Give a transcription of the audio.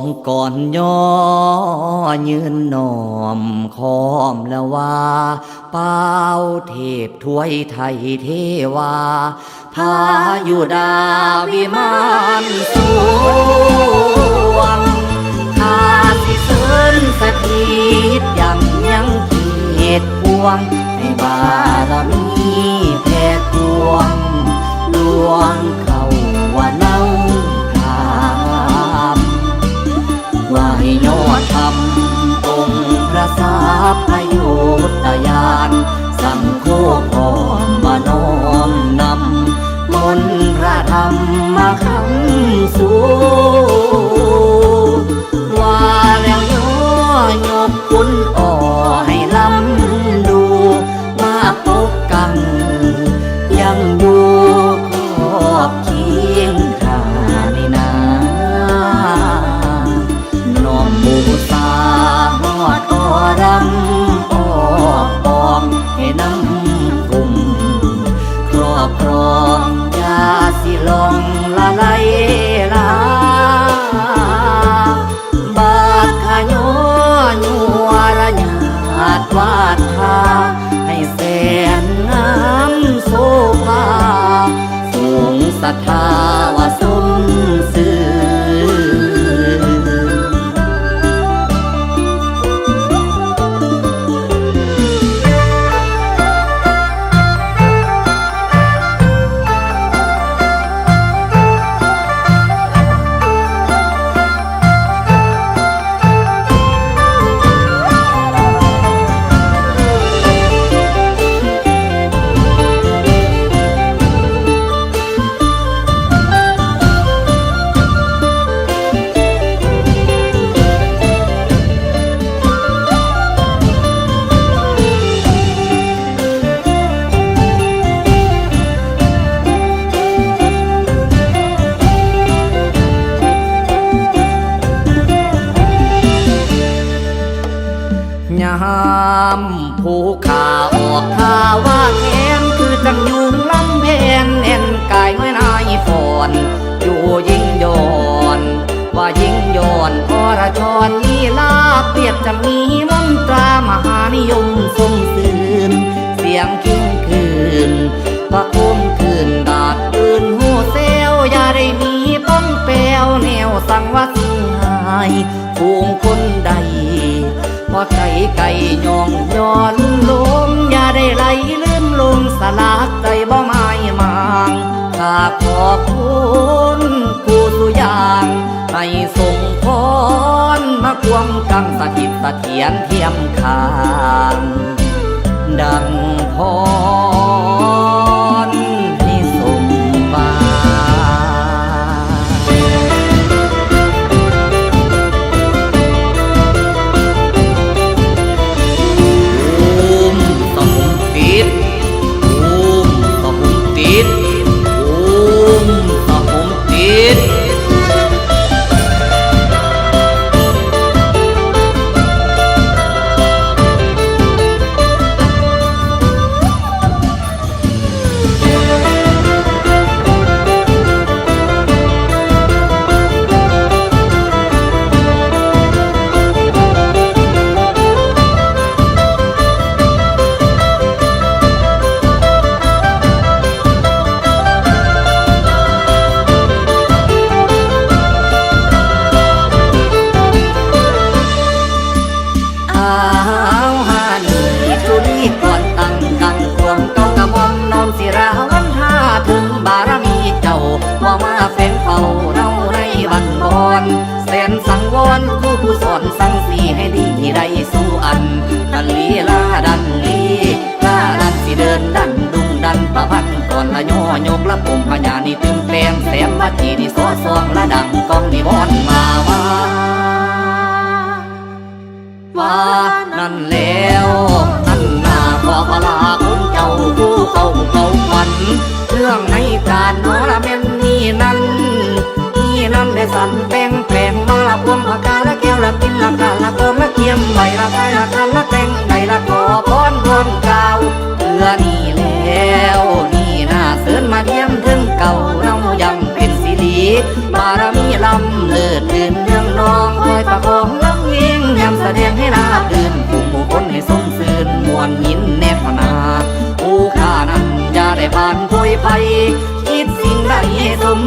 องก่อนย่อยืนนอมคอมล้วว่าเป้าเทพถวยไทยเทวาพาอยู่ดาวิมานสวงข้าสิเสริญสถิตยังยังเกียรติพวงให้บา ยอดธรรมองค์พระสาพยุตยานสังโฆพรมาน้อมนำมนพระธรรมมาคำสู่าว ยิ่งยอน ว่ายิ่งยอนพระชรลีลาเปรียบจะมีมนตรามหานิยมทรงสื่นเสียงกิ้งคืนพระคุมคืนดาดปืนหูเซลอย่าได้มีป้องแปวแนวสังวัดหายฟูงคนใดพอไก่ไก่ยองย้อนล เสถียรเทียมขา ได้สู้อันดันลีลาดันลีลาดันสิเดินดันดุงดันประพันก่อนละย่อยกละปุ่มพญานี่ตึมแปลงแสมมาทีนี่สอสองละดังกองนิวรณ์มาว่าว่านั่นแล้วนั่นนาขอพลาคุณเจ้าผู้เขาเขาฝันเรื่องในการโนราเมนนี่นั่นนี่นั่นได้สั่นแปลงแปลงมาละพวงปากาละแก้วละกินละกาละกม เยี่ยมใบละไทละคันละแต่งไดละขอพรบนเก่าเพื่อนี่แล้วนี่น่าเสริญมาเยี่ยมถึงเก่าเรายังเป็นสิรีบารมีลำเลิศเดินเรื่องนองคอยประคองลำยิงยำแสดงให้นาตื่นผู้ผู้คนให้สมซื่นมวลหินแนบนาผู้ข้านั้นอยาได้ผ่านคุยภัยคิดสิ่งใดสม